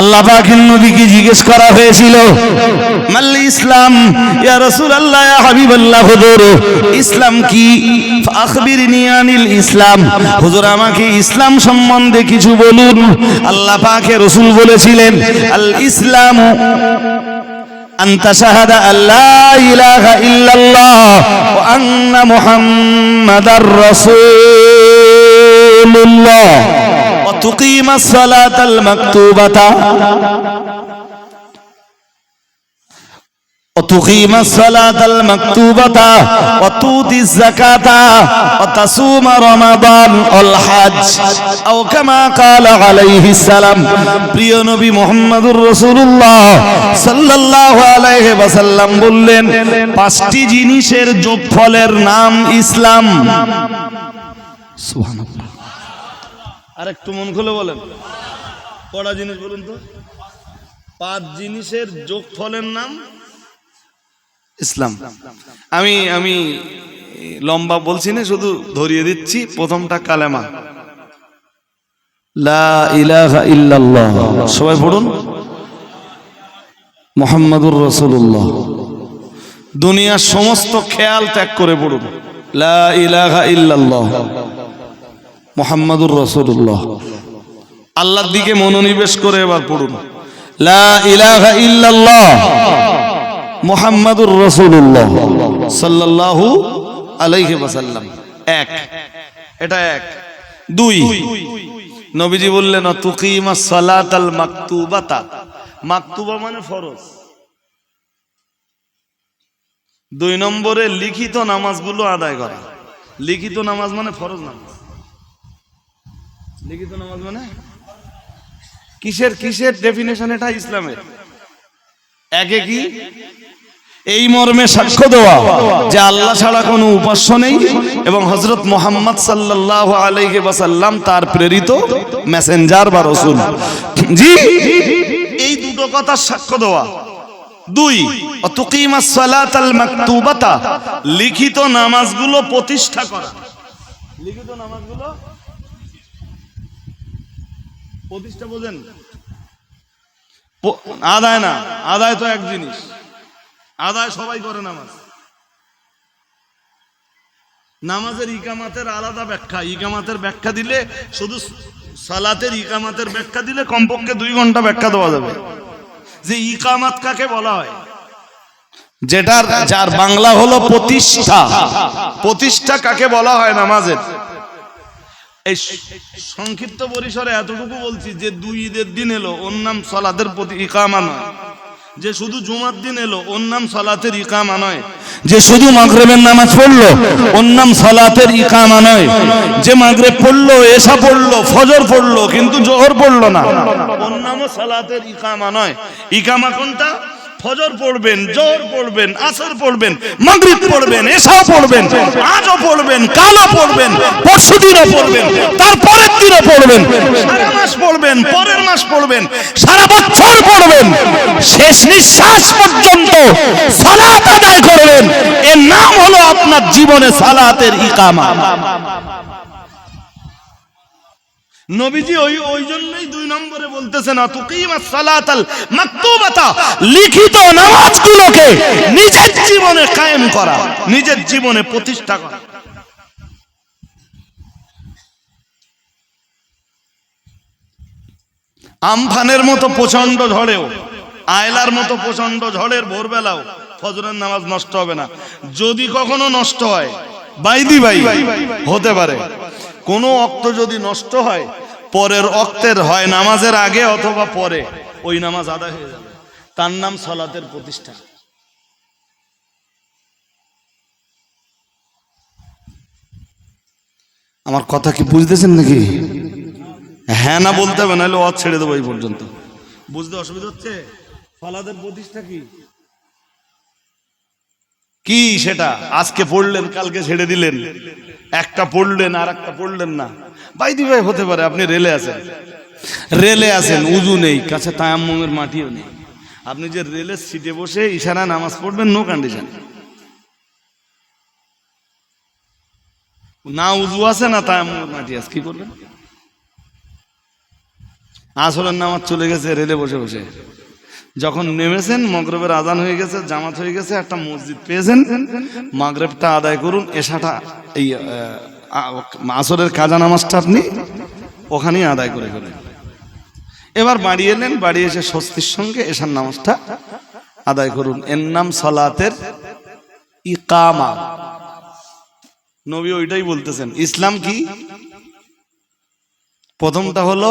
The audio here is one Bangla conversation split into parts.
আল্লাহ পাকের নবীকে জিজ্ঞেস করা হয়েছিল মাল ইসলাম ইয়া রাসূলুল্লাহ ইয়া হাবিবাল্লাহ হুজুর ইসলাম কি আখবিরনি আনিল ইসলাম হুজুর আমাকে ইসলাম সম্বন্ধে কিছু বলুন আল্লাহ পাকে রাসূল বলেছিলেন আল ইসলামু أن تشهد أن لا إله إلا الله وأن محمد رسول الله وتقيم الصلاة المكتوبة وتقيم الصلاة المكتوبة وتؤتي الزكاة وتصوم رمضان والحج أو كما قال عليه السلام প্রিয় নবী মুহাম্মদুর রাসূলুল্লাহ সাল্লাল্লাহু আলাইহি ওয়াসাল্লাম বললেন পাঁচটি জিনিসের যোগফলের নাম ইসলাম সুবহানাল্লাহ আর একটু মন খুলে বলেন। কটা জিনিস বলুন তো? পাঁচ জিনিসের যোগফলের নাম? ইসলাম। আমি আমি লম্বা বলছি না, শুধু ধরিয়ে দিচ্ছি, প্রথমটা কালেমা। লা ইল্লাল্লাহ। সবাই পড়ুন। মোহাম্মদুর রসুল্লাহ দুনিয়ার সমস্ত খেয়াল ত্যাগ করে পড়ুন। লা ইল্লাল্লাহ। মোহাম্মদুর রসুল্লাহ আল্লাহর দিকে মনোনিবেশ করে এবার পড়ুন। মোহাম্মদুর রসুল্লাহ সাল্লাল্লাহু আলাইহি ওয়াসাল্লাম। এক। এটা এক। দুই। নবীজি বললেন তুকিমা সালাতাল মাকতুবাতা। মাকতুবা মানে ফরজ। দুই নম্বরে লিখিত নামাজগুলো আদায় করা। লিখিত নামাজ মানে ফরজ নামাজ। লিখিত নামাজ মানে? কিসের কিসের ডেফিনেশন এটা? ইসলামের। একে কি? এই মর্মে সাক্ষ্য দেওয়া যে আল্লাহ ছাড়া কোনো উপাস্য নেই এবং হজরত মোহাম্মদ সাল্লাহ আলাইহি ওয়াসাল্লাম তার প্রেরিত মেসেঞ্জার বা রসুল। জি এই দুটো কথা সাক্ষ্য দেওয়া। দুই লিখিত নামাজগুলো প্রতিষ্ঠা করা। লিখিত নামাজগুলো প্রতিষ্ঠা বোঝেন? আদায় না, আদায় তো এক জিনিস। আদায় সবাই করে নামাজ। নামাজের ইকামাতের আলাদা ব্যাখ্যা। ইকামাতের ব্যাখ্যা দিলে শুধু সালাতের ইকামাতের ব্যাখ্যা দিলে কমপক্ষে দুই ঘণ্টা ব্যাখ্যা দেওয়া যাবে। যে ইকামাত কাকে বলা হয়? যেটার যার বাংলা হলো প্রতিষ্ঠা। প্রতিষ্ঠা কাকে বলা হয় নামাজের? এই সংক্ষিপ্ত পরিসরে এতটুকু বলছি যে দুই ঈদের দিন এলো, ওর নাম সলাদের প্রতি ইকামা নয়। যে শুধু জুমার দিন এলো, ওর নাম সলাতের ইকামা নয়। যে শুধু মাগরেবের নামাজ পড়ল, ওর নাম সলাতের ইকামা নয়। যে মাগরেব পড়ল এসা পড়ল, ফজর পড়ল, কিন্তু জোহর পড়ল না। ওর নামও সলাতের ইকামা নয়। ইকামা কোনটা? ফজর পড়বেন জোর পড়বেন আসর পড়বেন মাগরিব পড়বেন এসাও পড়বেন আজও পড়বেন কালও পড়বেন পরশু দিনও পড়বেন তারপরের দিনও পড়বেন। সারা মাস পড়বেন পরের মাস পড়বেন। সারা বছর পড়বেন শেষ নিঃশ্বাস পর্যন্ত সালাত আদায় করবেন। এর নাম হলো আপনার জীবনে সালাতের ইকামা। নবীজি ওই ওই জন্যই দুই নম্বরে বলতেছেন সালাতাল মাকতুবাতা লিখিত নামাজগুলোকে নিজের জীবনে কায়েম করা, নিজের জীবনে প্রতিষ্ঠা করা। আমফানের মতো প্রচণ্ড ঝড়েও, আয়লার মতো প্রচণ্ড ঝড়ের ভোরবেলাও ফজরের নামাজ নষ্ট হবে না। যদি কখনো নষ্ট হয়, বাইদি বাই হতে পারে। কোনো অক্ত যদি নষ্ট হয় পরের অক্তের হয় নামাজের আগে অথবা পরে ওই নামাজ আদায় হয়ে যাবে। তার নাম সলাতের প্রতিষ্ঠা আমার কথা কি বুঝতেছেন নাকি? হ্যাঁ না বলতে হবে নাহলে অত ছেড়ে দেবো এই পর্যন্ত। বুঝতে অসুবিধা হচ্ছে? ফলাদের প্রতিষ্ঠা কি? কি সেটা? আজকে পড়লেন, কালকে ছেড়ে দিলেন। একটা পড়লেন আর একটা পড়লেন না। বাইদি ভাই হতে পারে, আপনি রেলে আছেন। রেলে আছেন, উজু নেই, কাছে তায়াম্মমের মাটিও নেই। আপনি যে রেলের সিটে বসে ইশারা নামাজ পড়বেন নো কন্ডিশন না উজু আছে, না তায়াম্মমের মাটি আছে, কি করবেন আসরের নামাজ চলে গেছে, রেলে বসে বসে। যখন নেমেছেন, মগরবের আজান হয়ে গেছে, জামাত হয়ে গেছে, একটা মসজিদ পেয়েছেন। মাগরেবটা আদায় করুন এসাটা এই আসরের কাজা নামাজটা আপনি ওখানেই আদায় করে ফেলেন। এবার বাড়ি এলেন বাড়ি এসে স্বস্তির সঙ্গে এসার নামাজটা আদায় করুন। এর নাম সলাতের ইকামা। নবী ওইটাই বলতেছেন। ইসলাম কি? প্রথমটা হলো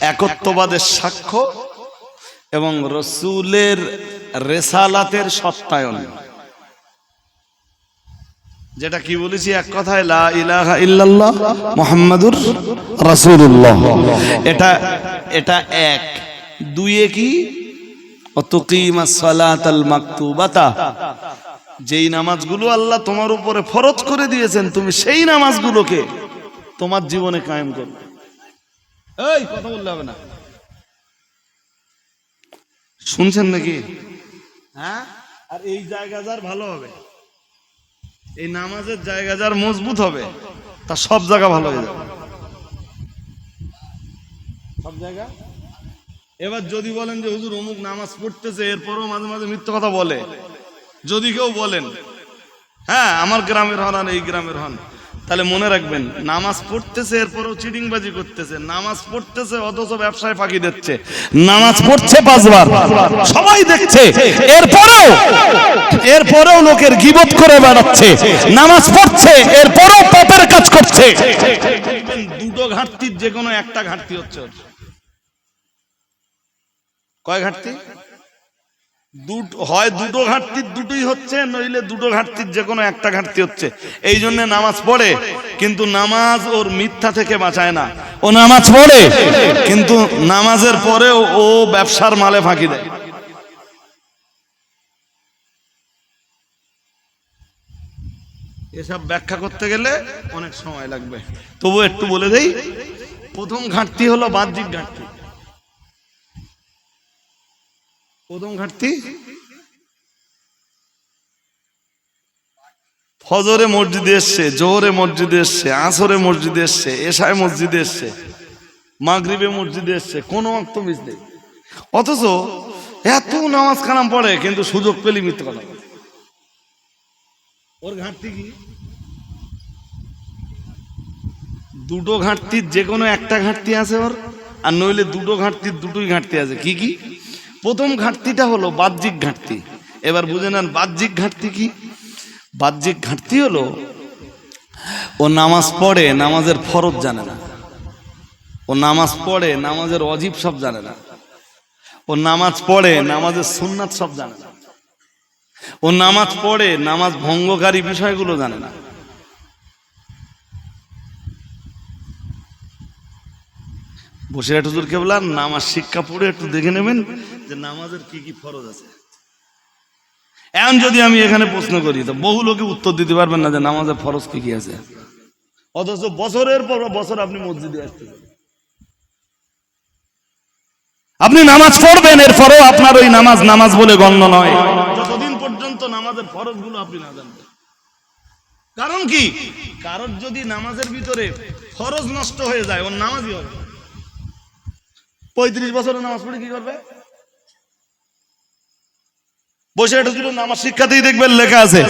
একত্ববাদের সাক্ষ্য এবং রসুলের রেসালাতের সত্যায়ন। যেটা কি বলেছি? এক কথায়, লা ইলাহা ইল্লাল্লাহ মুহাম্মাদুর রাসূলুল্লাহ। এটা এটা এক। দুইয়ে কি? যেই নামাজগুলো আল্লাহ তোমার উপরে ফরজ করে দিয়েছেন, তুমি সেই নামাজগুলোকে তোমার জীবনে কায়েম করবে। এই কথা বললে হবে না। শুনছেন নাকি? হ্যাঁ? আর এই জায়গা যার ভালো হবে। এই নামাজের জায়গা যার মজবুত হবে তার সব জায়গা ভালো হয়ে যাবে। সব জায়গা? এবার যদি বলেন যে হুজুর অমুক নামাজ পড়তেছে এরপরও মাঝে মাঝে মিথ্যে কথা বলে। যদি কেউ বলেন হ্যাঁ আমার গ্রামের হন আর এই গ্রামের হন। তাহলে মনে রাখবেন, নামাজ পড়তেছে, এরপরেও চিটিংবাজি করতেছে। নামাজ পড়তেছে, অথচ ব্যবসায় ফাঁকি দিচ্ছে। নামাজ পড়ছে পাঁচবার। সবাই দেখছে। এরপরেও এরপরেও লোকের গিবত করে বেড়াচ্ছে। নামাজ পড়ছে, এরপরেও পাপের কাজ করছে। দুটো ঘাটতির যে কোনো একটা ঘাটতি হচ্ছে। কয় ঘাটতি? হয় দুটো ঘাটতির দুটোই হচ্ছে, নইলে দুটো ঘাটতির যে কোনো একটা ঘাটতি হচ্ছে। এই জন্য নামাজ পড়ে, কিন্তু নামাজ ওর মিথ্যা থেকে বাঁচায় না। ও নামাজ পড়ে, কিন্তু নামাজের পরেও ও ব্যবসার মালে ফাঁকি দেয়। এসব ব্যাখ্যা করতে গেলে অনেক সময় লাগবে। তবু একটু বলে দেই, প্রথম ঘাটতি হলো বাহ্যিক ঘাটতি। প্রথম ঘাটতি? ফজরে মসজিদে এসছে জোহরে মসজিদে এসছে আসরে মসজিদে এসছে এশায় মসজিদে এসছে মাগরিবে মসজিদে এসছে কোনো অক্ত মিস নেই। অথচ এত নামাজ কালাম পড়ে কিন্তু সুযোগ পেলি মিথ্যে কথা বলে। ওর ঘাটতি কি? দুটো ঘাটতির যে কোনো একটা ঘাটতি আছে ওর আর নইলে দুটো ঘাটতির দুটোই ঘাটতি আছে। কি কি? প্রথম ঘাটতিটা হলো বাহ্যিক ঘাটতি। এবার বুঝে নেন, বাহ্যিক ঘাটতি কি? বাহ্যিক ঘাটতি হলো, ও নামাজ পড়ে, নামাজের ফরজ জানে না। ও নামাজ পড়ে, নামাজের অজীব সব জানে না। ও নামাজ পড়ে, নামাজের সুন্নাত সব জানে না। ও নামাজ পড়ে, নামাজ ভঙ্গকারী বিষয়গুলো জানে না। বসে একটু দূর কেবলা নামাজ শিক্ষা পড়ে একটু দেখে নেবেন যে নামাজের কি কি ফরজ আছে। এখন যদি আমি এখানে প্রশ্ন করি, তো বহু লোকে উত্তর দিতে পারবেন না যে নামাজের ফরজ কি কি আছে। অথচ বছরের পর বছর আপনি মসজিদে আসতেছেন আপনি নামাজ পড়বেন, এরপরেও আপনার ওই নামাজ নামাজ বলে গণ্য নয়। যতদিন পর্যন্ত নামাজের ফরজগুলো আপনি না জানবেন কারণ কি? কারোর যদি নামাজের ভিতরে ফরজ নষ্ট হয়ে যায়, ওর নামাজই হবে। পঁয়ত্রিশ বছরের নামাজ পড়ে কি করবে? বসে এটা ছিল নামাজ শিক্ষাতেই দেখবেন লেখা আছে,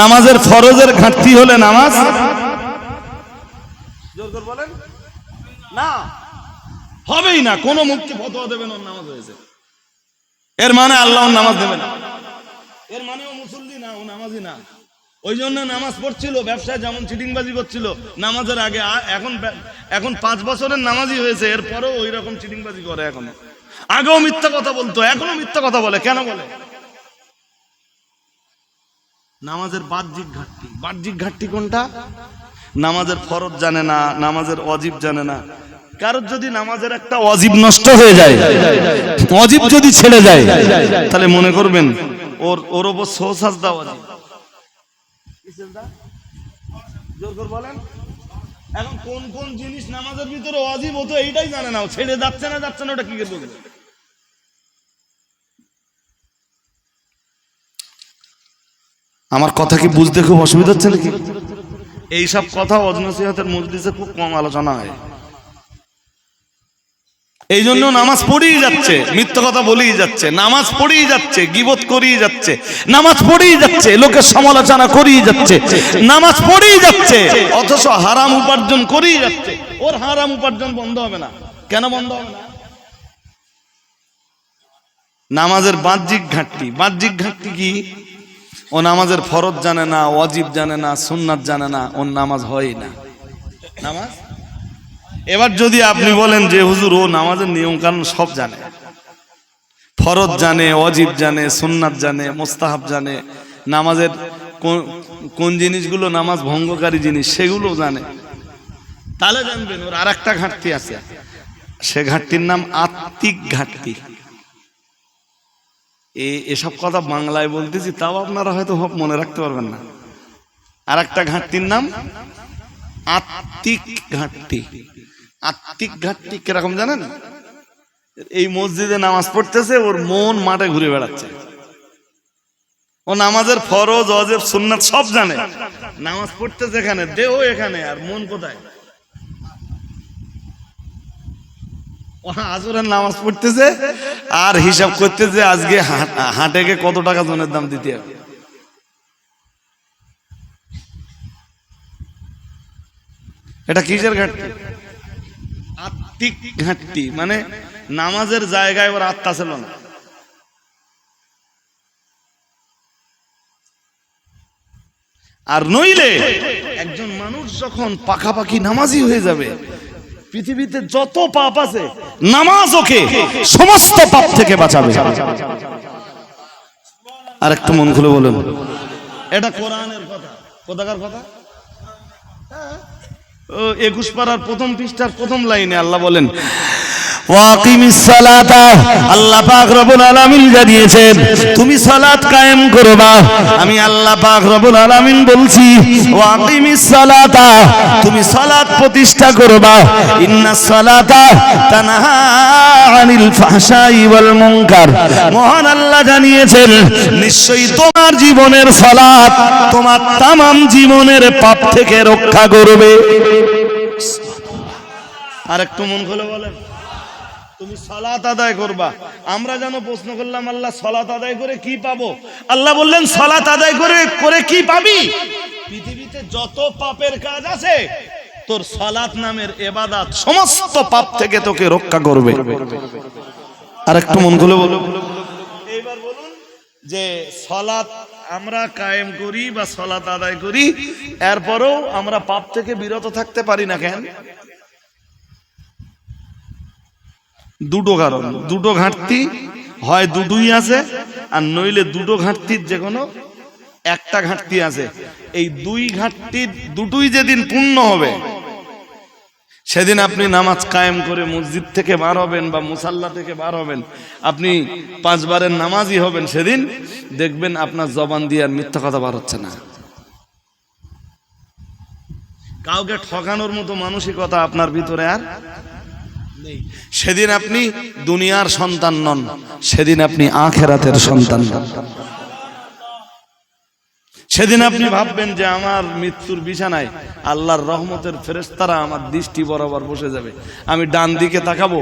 নামাজের ফরজের ঘাটতি হলে নামাজ। বলেন। না, হবেই না, কোনো মুক্তি ফতোয়া দেবেন ওর নামাজ হয়েছে। এর মানে আল্লাহ নামাজ দেবে না। এর মানে ও মুসল্লি না, ও নামাজি না। ওই জন্য নামাজ পড়ছিল, ব্যবসায় যেমন চিটিংবাজি করছিল, নামাজের আগে এখন এখন পাঁচ বছরের নামাজি হয়েছে, এরপরেও ওই রকম চিটিংবাজি করে এখনও। আগেও মিথ্যা কথা বলতো, এখনও মিথ্যা কথা বলে, কেন বলে? নামাজের বাহ্যিক ঘাটতি। বাহ্যিক ঘাটতি কোনটা? নামাজের ফরজ জানে না, নামাজের অজীব জানে না। কারোর যদি নামাজের একটা অজীব নষ্ট হয়ে যায় অজীব যদি ছেড়ে যায়, তাহলে মনে করবেন ওর ওর ওপর সৌসাজদা অজীব কি সেজদা? জোর করে বলেন। এখন কোন কোন জিনিস নামাজের ভিতরে অজীব ও তো এইটাই জানে না ছেড়ে যাচ্ছে না যাচ্ছে না ওটা কি বলবে আমার কথা কি বুঝতে খুব অসুবিধা হচ্ছে নাকি? এইসব কথা অজনসিহতের মজলিসে খুব কম আলোচনা হয়। এই জন্য নামাজ পড়েই যাচ্ছে। মিথ্য কথা বলেই যাচ্ছে। নামাজ পড়েই যাচ্ছে, গিবত করেই যাচ্ছে। নামাজ পড়েই যাচ্ছে, লোকের সমালোচনা করেই যাচ্ছে। নামাজ পড়েই যাচ্ছে, অথচ হারাম উপার্জন করেই যাচ্ছে। ওর হারাম উপার্জন বন্ধ হবে না। কেন বন্ধ হবে না? নামাজের বাহ্যিক ঘাটতি। বাহ্যিক ঘাটতি কি? ও নামাজের ফরজ জানে না, ওয়াজিব জানে না, সুন্নাত জানে না, ওর নামাজ হয় না। নামাজ? এবার যদি আপনি বলেন যে, হুজুর, ও নামাজের নিয়ম কানুন সব জানে। ফরজ জানে অজিব জানে, সুন্নাত জানে, মোস্তাহাব জানে, নামাজের কোন- জিনিসগুলো নামাজ ভঙ্গকারী জিনিস সেগুলো জানে। তাহলে জানবেন ওর আর একটা ঘাটতি আছে। সে ঘাটতির নাম আত্মিক ঘাটতি। এসব কথা বাংলায় বলতেছি, তাও আপনারা হয়তো মনে রাখতে পারবেন না। আর একটা ঘাটতির নাম আত্মিক ঘাটতি। আত্মিক ঘাটতি কীরকম জানেন? এই মসজিদে নামাজ পড়তেছে, ওর মন মাঠে ঘুরে বেড়াচ্ছে। ও নামাজের ফরজ অজেব সুন্নাত সব জানে। নামাজ পড়তেছে এখানে, দেহ এখানে, আর মন কোথায়? আজরের নামাজ পড়তেছে, আর হিসাব করতেছে আজকে হাট- হাটেকে কত টাকা জনের দাম দিতে হবে। এটা কিসের ঘাটতি? আত্মিক ঘাটতি মানে নামাজের জায়গায় ওর আত্মা ছিল না। আর নইলে একজন মানুষ যখন পাখাপাখি নামাজি হয়ে যাবে, পৃথিবীতে যত পাপ আছে, নামাজ ওকে সমস্ত পাপ থেকে বাঁচাবে। আর একটু মন খুলে বলুন। এটা কোরআনের কথা। কোথাকার কথা? ও একুশ পাড়ার প্রথম পৃষ্ঠার প্রথম লাইনে আল্লাহ বলেন আল্লাহ পাক জানিয়েছেন তুমি সালাত কায়েম করবা। আমি আল্লাহ পাক আলামিন বলছি তুমি সালাত প্রতিষ্ঠা করবা। ইন্নাস সালাতা আনিল মহান আল্লাহ জানিয়েছেন, নিশ্চয়ই তোমার জীবনের সালাত তোমার তামাম জীবনের পাপ থেকে রক্ষা করবে। আর একটু মন খুলে বলেন। তুমি সালাত আদায় করবা। আমরা যেন প্রশ্ন করলাম, আল্লাহ সালাত আদায় করে কি পাবো? আল্লাহ বললেন, সালাত আদায় করে করে কি পাবি? পৃথিবীতে যত পাপের কাজ আছে, তোর সালাত নামের এবাদাত সমস্ত পাপ থেকে তোকে রক্ষা করবে। আর একটু মন খুলে বলো এইবার বলুন যে সলাৎ আমরা কায়েম করি বা সলাৎ আদায় করি, এরপরেও আমরা পাপ থেকে বিরত থাকতে পারি না কেন? দুটো কারণ। দুটো ঘাটতি, হয় দুটোই আছে, আর নইলে দুটো ঘাটতির যে কোনো একটা ঘাটতি আছে। এই দুই ঘাটতির দুটোই যেদিন পূর্ণ হবে সেদিন আপনি নামাজ কায়েম করে মসজিদ থেকে বার হবেন বা মুসাল্লা থেকে বার হবেন, আপনি পাঁচবারের নামাজই হবেন সেদিন, দেখবেন আপনার জবান দিয়ে আর মিথ্যা কথা বার হচ্ছে না। কাউকে ঠকানোর মতো মানসিকতা আপনার ভিতরে আর সেদিন আপনি দুনিয়ার সন্তান নন, সেদিন আপনি আখেরাতের সন্তান সেদিন আপনি ভাববেন যে আমার মৃত্যুর বিছানায় আল্লাহর রহমতের ফেরেস্তারা আমার দৃষ্টি বরাবর বসে যাবে। আমি ডান দিকে তাকাবো,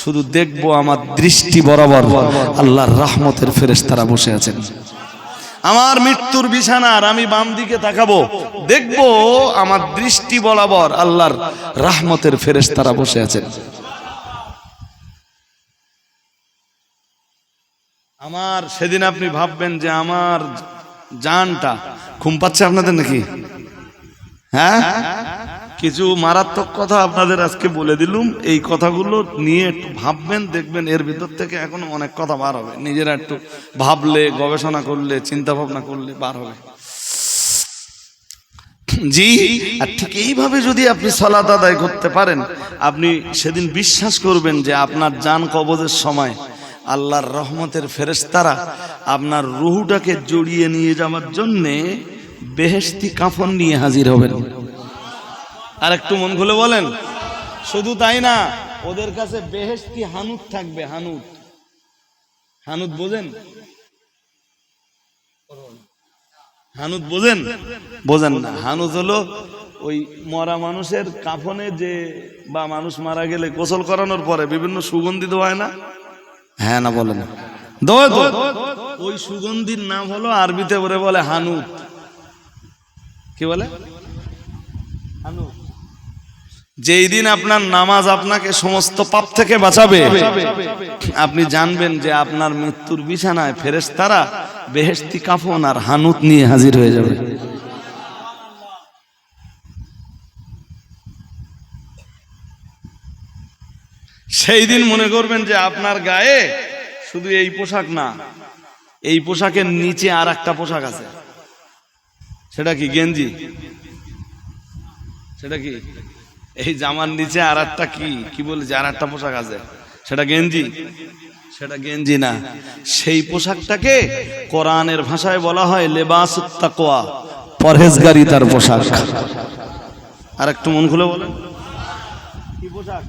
শুধু দেখব আমার দৃষ্টি বরাবর আল্লাহর রহমতের ফেরেস্তারা বসে আছেন। আমার মৃত্যুর বিছানার আমি বাম দিকে তাকাবো, দেখব আমার দৃষ্টি বরাবর আল্লাহর রাহমতের ফেরেস্তারা বসে আছেন। আমার, সেদিন আপনি ভাববেন যে আমার জানটা ঘুম পাচ্ছে আপনাদের নাকি? হ্যাঁ? কিছু মারাত্মক কথা আপনাদের আজকে বলে দিলুম। এই কথাগুলো নিয়ে একটু ভাববেন, দেখবেন এর ভিতর থেকে এখন অনেক কথা বার হবে। নিজেরা একটু ভাবলে, গবেষণা করলে চিন্তা ভাবনা করলে বার হবে। জি, আর ঠিক এইভাবে যদি আপনি সলাত আদায় করতে পারেন, আপনি সেদিন বিশ্বাস করবেন যে আপনার জান কবজের সময় আল্লাহর রহমতের ফেরেশতারা আপনার রুহুটাকে জড়িয়ে নিয়ে যাওয়ার জন্যে বেহেশতি কাফন নিয়ে হাজির হবেন। আর একটু মন খুলে বলেন, শুধু তাই না, ওদের কাছে বেহেশতি হানুত থাকবে, হানুত। হানুত বোঝেন? হানুত বোঝেন? বোঝেন না। হানুত হলো ওই মরা মানুষের কাফনে যে বা মানুষ মারা গেলে গোসল করানোর পরে বিভিন্ন সুগন্ধি দেওয়া হয় না? হ্যাঁ না বলে না দেওয়া তো ওই সুগন্ধির নাম হলো আরবিতে বলে বলে হানুত। কি বলে? হানুত। যেই দিন আপনার নামাজ আপনাকে সমস্ত পাপ থেকে বাঁচাবে আপনি জানবেন যে আপনার মৃত্যুর বিছানায় ফেরেশতারা বেহেশতি কাফন আর হানুত নিয়ে হাজির হয়ে যাবে। সেই দিন মনে করবেন যে আপনার গায়ে শুধু এই পোশাক না, এই পোশাকের নিচে আর একটা পোশাক আছে। সেটা কি গেঞ্জি? সেটা কি? এই জামার নিচে আর একটা কি? কি বলেছে আর একটা পোশাক আছে? সেটা গেঞ্জি? সেটা গেঞ্জি না। সেই পোশাকটাকে কোরআনের ভাষায় বলা হয় লেবাস তাকোয়া পরহেজগারি তার পোশাক। আর একটু মন খুলে বলেন। কি পোশাক?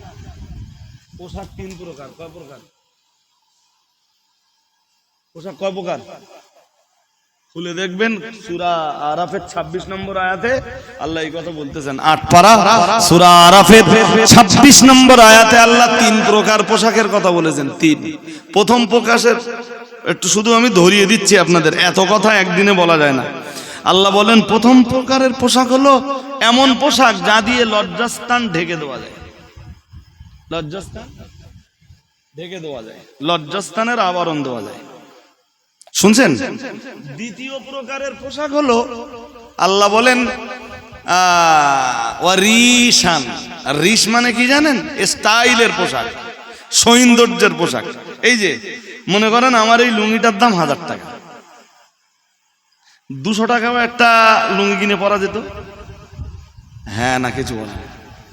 পোশাক তিন প্রকার, কয় প্রকার? পোশাক কয় প্রকার? খুলে দেখবেন, সুরা আরাফের ২৬ নম্বর আয়াতে আল্লাহ এই কথা বলতেছেন, আট পারা, সুরা আরাফের ২৬ নম্বর আয়াতে আল্লাহ তিন প্রকার পোশাকের কথা বলেছেন, তিন। প্রথম প্রকাশের, একটু শুধু আমি ধরিয়ে দিচ্ছি আপনাদের, এত কথা একদিনে বলা যায় না। আল্লাহ বলেন, প্রথম প্রকারের পোশাক হলো এমন পোশাক যা দিয়ে লজ্জাস্থান ঢেকে দেওয়া যায়। লজ্জাস্থান? ঢেকে দেওয়া যায়। লজ্জাস্থানের আবরণ দেওয়া যায়। শুনছেন? দ্বিতীয় প্রকারের পোশাক হলো আল্লাহ বলেন রিশান রিশ মানে কি জানেন? স্টাইলের পোশাক সৌন্দর্যের পোশাক। এই যে মনে করেন আমার এই লুঙ্গিটার দাম হাজার টাকা। দুশো টাকাও একটা লুঙ্গি কিনে পরা যেত? হ্যাঁ না কিছু বলে।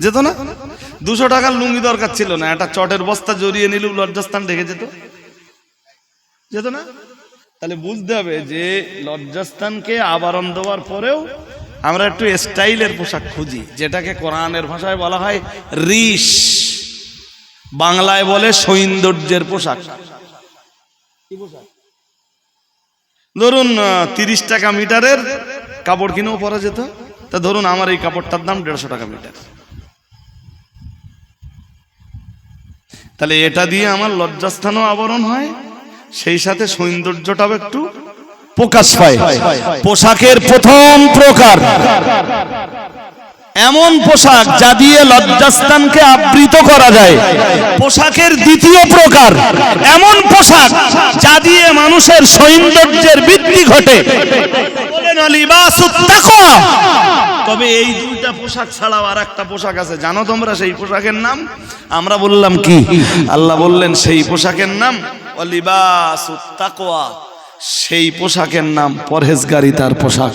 যেত না? দুশো টাকার লুঙ্গি দরকার ছিল না, একটা চটের বস্তা জড়িয়ে নিলেও লজ্জাস্থান ঢেকে যেত। যেত না? তাহলে বুঝতে হবে যে লজ্জাস্থানকে আবরণ দেওয়ার পরেও আমরা একটু স্টাইলের পোশাক খুঁজি, যেটাকে কোরআনের ভাষায় বলা হয় রিশ। বাংলায় বলে সৌন্দর্যের পোশাক। ধরুন তিরিশ টাকা মিটারের কাপড় কিনেও পরা যেত। তা ধরুন, আমার এই কাপড়টার দাম দেড়শো টাকা মিটার। তাহলে এটা দিয়ে আমার লজ্জাস্থানও আবরণ হয়, সেই সাথে সৌন্দর্যটাও একটু প্রকাশ পায়। পোশাকের প্রথম প্রকার। এমন পোশাক যা দিয়ে লজ্জাস্থানকে আবৃত করা যায়। পোশাকের দ্বিতীয় প্রকার, এমন পোশাক যা দিয়ে মানুষের সৌন্দর্যের বৃদ্ধি ঘটে। তবে এই দুইটা পোশাক ছাড়াও আর একটা পোশাক আছে। জানো তোমরা সেই পোশাকের নাম? আমরা বললাম কি? আল্লাহ বললেন সেই পোশাকের নাম তাকওয়া। সেই পোশাকের নাম পরহেজগারি তার পোশাক।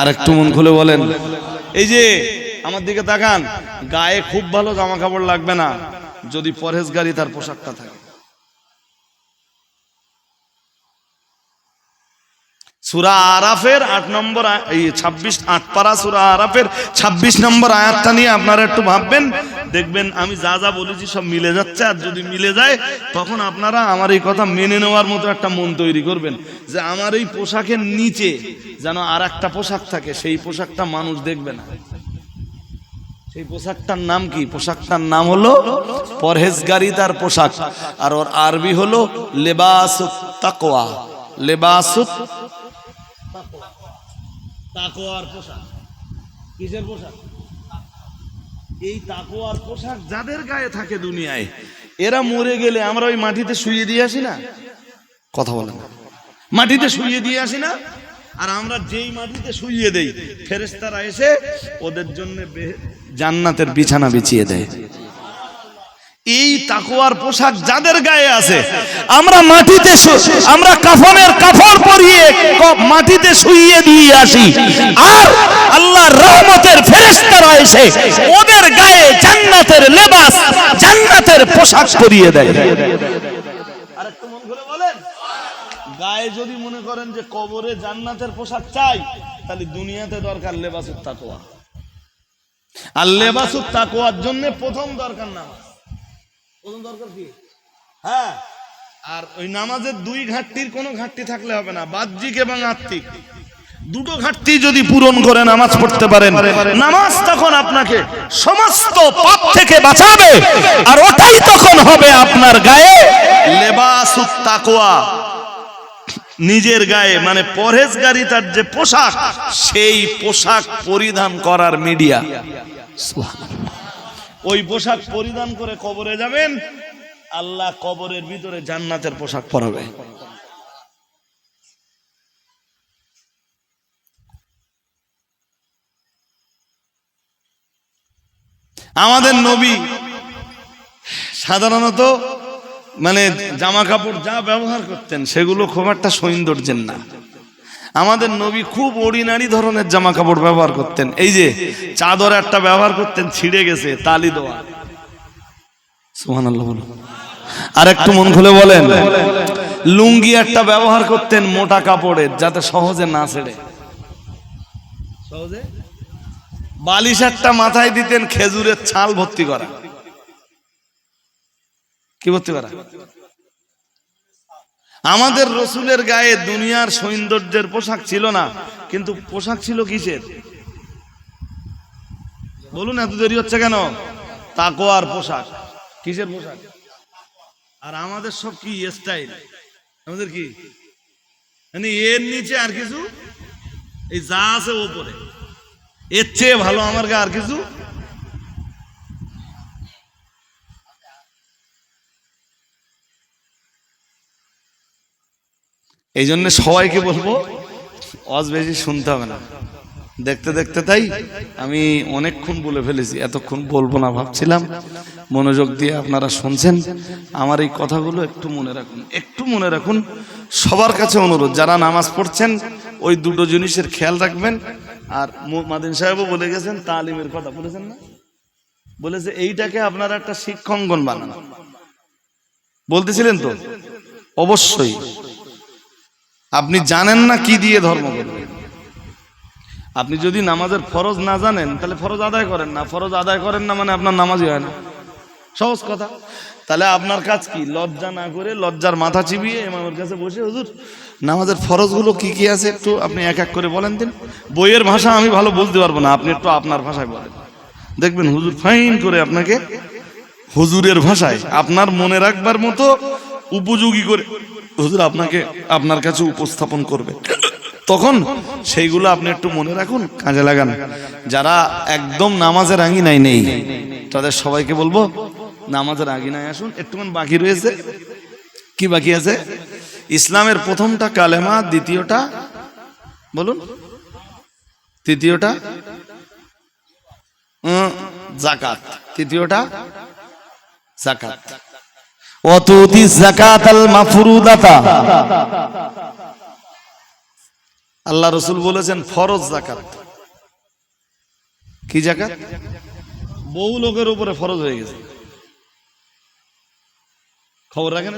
আর একটু মন খুলে বলেন। এই যে, আমার দিকে তাকান, গায়ে খুব ভালো জামা কাপড় লাগবে না, যদি পরহেজগারি তার পোশাকটা থাকে। সুরা আরাফের আট নম্বর এই ছাব্বিশ, আট পারা সুরা আরাফের ছাব্বিশ নম্বর আয়াতটা নিয়ে আপনারা একটু ভাববেন। দেখবেন আমি যা যা বলেছি সব মিলে যাচ্ছে, আর যদি মিলে যায়, তখন আপনারা আমার এই কথা মেনে নেওয়ার মতো একটা মন তৈরি করবেন। যে আমার এই পোশাকের নিচে যেন আর একটা পোশাক থাকে, সেই পোশাকটা মানুষ দেখবে না। সেই পোশাকটার নাম কি? পোশাকটার নাম হলো পরহেজগারি তার পোশাক, আর ওর আরবি হলো লেবাসুত তাকওয়া। লেবাসুত তাকোয়ার পোশাক। কিসের পোশাক? এই তাকোয়ার পোশাক যাদের গায়ে থাকে দুনিয়ায়, এরা মরে গেলে আমরা ওই মাটিতে শুয়ে দিয়ে আসি না? কথা বলেন মাটিতে শুয়ে দিয়ে আসি না? আর আমরা যেই মাটিতে শুইয়ে দেই, ফেরেশতারা এসে ওদের জন্য জান্নাতের বিছানা বিছিয়ে দেয়। এই তাকুয়ার পোশাক যাদের গায়ে আছে, আমরা মাটিতে আমরা কাফনের কাফর পরিয়ে মাটিতে শুইয়ে দিয়ে আসি। আর আল্লাহ রহমতের ফেরেশতারা এসে ওদের গায়ে জান্নাতের লেবাস, জান্নাতের পোশাক পরিয়ে দেয়। গায়ে যদি মনে করেন যে কবরে জান্নাতের পোশাক চাই, তাহলে দুনিয়াতে দরকার লেবাসুর তাকোয়া আর লেবাসুর তাকোয়ার জন্য প্রথম দরকার নামাজ। প্রথম দরকার কি? হ্যাঁ। আর ওই নামাজের দুই ঘাটতির কোনো ঘাটতি থাকলে হবে না বাহ্যিক এবং আত্মিক। দুটো ঘাটতি যদি পূরণ করে নামাজ পড়তে পারেন নামাজ তখন আপনাকে সমস্ত পাপ থেকে বাঁচাবে আর ওটাই তখন হবে আপনার গায়ে লেবাস তাকোয়া নিজের গায়ে মানে পরহেজগারিতার যে পোশাক সেই পোশাক পরিধান করার মিডিয়া। ওই পোশাক পরিধান করে কবরে যাবেন, আল্লাহ কবরের ভিতরে জান্নাতের পোশাক পরাবে। আমাদের নবী সাধারণত মানে জামা কাপড় যা ব্যবহার করতেন, সেগুলো খুব একটা সৌন্দর্যের না। আমাদের নবী খুব অর্ডিনারি ধরনের জামা কাপড় ব্যবহার করতেন। এই যে চাদর একটা ব্যবহার করতেন ছিঁড়ে গেছে তালি দেওয়া। সুহান আল্লাহ বলুন। আর একটু মন খুলে বলেন। লুঙ্গি একটা ব্যবহার করতেন মোটা কাপড়ের যাতে সহজে না ছেড়ে। সহজে? বালিশ একটা মাথায় দিতেন খেজুরের ছাল ভর্তি করা। কি ভর্তি করা? আমাদের রসুলের গায়ে দুনিয়ার সৌন্দর্যের পোশাক ছিল না, কিন্তু পোশাক ছিল কিসের? বলুন, এত দেরি হচ্ছে কেন? তাকোয়ার পোশাক। কিসের পোশাক? আর আমাদের সব কি স্টাইল আমাদের কি? মানে এর নিচে আর কিছু? এই যা আছে ওপরে। এর চেয়ে ভালো আমার গা আর কিছু? এই জন্য সবাইকে বলব অজ বেশি শুনতে হবে না। দেখতে দেখতে তাই আমি অনেকক্ষণ বলে ফেলেছি, এতক্ষণ বলব না ভাবছিলাম। মনোযোগ দিয়ে আপনারা শুনছেন। আমার এই কথাগুলো একটু মনে রাখুন, একটু মনে রাখুন। সবার কাছে অনুরোধ, যারা নামাজ পড়ছেন, ওই দুটো জিনিসের খেয়াল রাখবেন। আর মাদিন সাহেবও বলে গেছেন, তালিমের কথা বলেছেন না? বলেছে, এইটাকে আপনারা একটা শিক্ষাঙ্গন বানান। বলতেছিলেন তো? অবশ্যই। আপনি জানেন না কি দিয়ে ধর্ম করবেন। আপনি যদি নামাজের ফরজ না জানেন তাহলে ফরজ আদায় করেন না। ফরজ আদায় করেন না মানে আপনার নামাজই হয় না। সহজ কথা। তাহলে আপনার কাজ কি? লজ্জা না করে লজ্জার মাথা চিবিয়ে ইমামের কাছে বসে হুজুর নামাজের ফরজগুলো কি কি আছে একটু আপনি এক এক করে বলেন দিন। বইয়ের ভাষা আমি ভালো বলতে পারব না আপনি একটু আপনার ভাষায় বলেন। দেখবেন হুজুর ফাইন করে আপনাকে হুজুরের ভাষায় আপনার মনে রাখবার মতো উপযোগী করে হুজুর আপনাকে আপনার কাছে উপস্থাপন করবে। তখন সেইগুলো আপনি একটু মনে রাখুন, কাজে লাগান। যারা একদম নামাজের আঙিনায় নেই, তাদের সবাইকে বলব, নামাজের আঙিনায় আসুন। একটুখানি বাকি রয়েছে। কি বাকি আছে? ইসলামের প্রথমটা কালেমা, দ্বিতীয়টা, বলুন। তৃতীয়টা জাকাত। তৃতীয়টা, জাকাত। আল্লাহ রসুল বলেছেন, ফরজ জাকাত কি জাকাত বহু লোকের উপরে ফরজ হয়ে গেছে। খবর রাখেন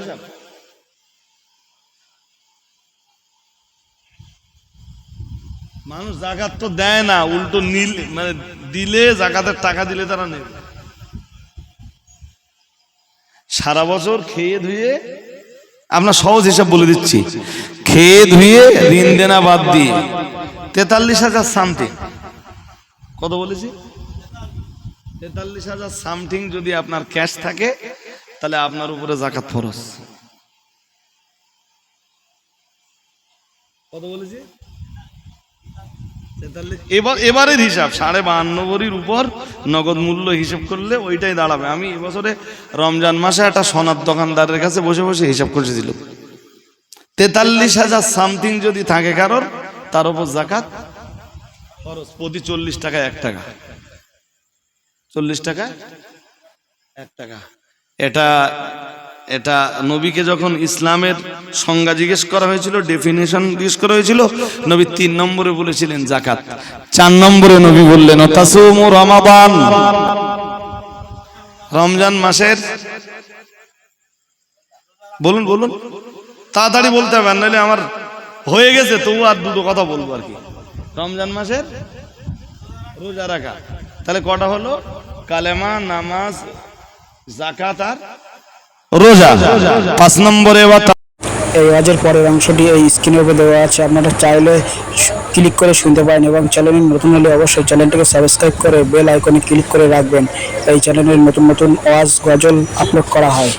মানুষ জাকাত তো দেয় না, উল্টো নীল মানে দিলে জাকাতের টাকা দিলে তারা নেবে। সারা বছর খেয়ে ধুয়ে আপনার সহজ হিসাব বলে দিচ্ছি। খেয়ে ধুয়ে ঋণ দেনা বাদ দিয়ে তেতাল্লিশ হাজার সামথিং। কত বলেছি? তেতাল্লিশ হাজার সামথিং যদি আপনার ক্যাশ থাকে তাহলে আপনার উপরে জাকাত ফরজ। কত বলেছি? এবার এবারের হিসাব, সাড়ে বাহান্ন ভরির উপর নগদ মূল্য হিসাব করলে ওইটাই দাঁড়াবে। আমি এবছরে রমজান মাসে একটা সোনার দোকানদারের কাছে বসে বসে হিসাব করেছিল তেতাল্লিশ হাজার সামথিং যদি থাকে কারোর, তার উপর জাকাত, খরচ প্রতি চল্লিশ টাকায় এক টাকা। চল্লিশ টাকা এক টাকা। এটা এটা নবীকে যখন ইসলামের সংজ্ঞা জিজ্ঞেস করা হয়েছিল ডেফিনেশন জিজ্ঞেস করা হয়েছিল, নবী তিন নম্বরে বলেছিলেন জাকাত। চার নম্বরে নবী বললেন রমাবান রমজান মাসের বলুন বলুন। তাড়াতাড়ি বলতে হবে নাহলে আমার হয়ে গেছে, তবু আর দুটো কথা বলব আর কি। রমজান মাসের রোজা রাখা। তাহলে কটা হলো? কালেমা, নামাজ, জাকাত আর রোজা। পাঁচ নম্বরে এই ওয়াজের পরের অংশটি এই স্ক্রিনের উপর দেওয়া আছে। আপনারা চাইলে ক্লিক করে শুনতে পারেন এবং চ্যানেলে নতুন হলে অবশ্যই চ্যানেলটিকে সাবস্ক্রাইব করে বেল আইকনে ক্লিক করে রাখবেন। এই চ্যানেলের নতুন নতুন ওয়াজ গজল আপলোড করা হয়।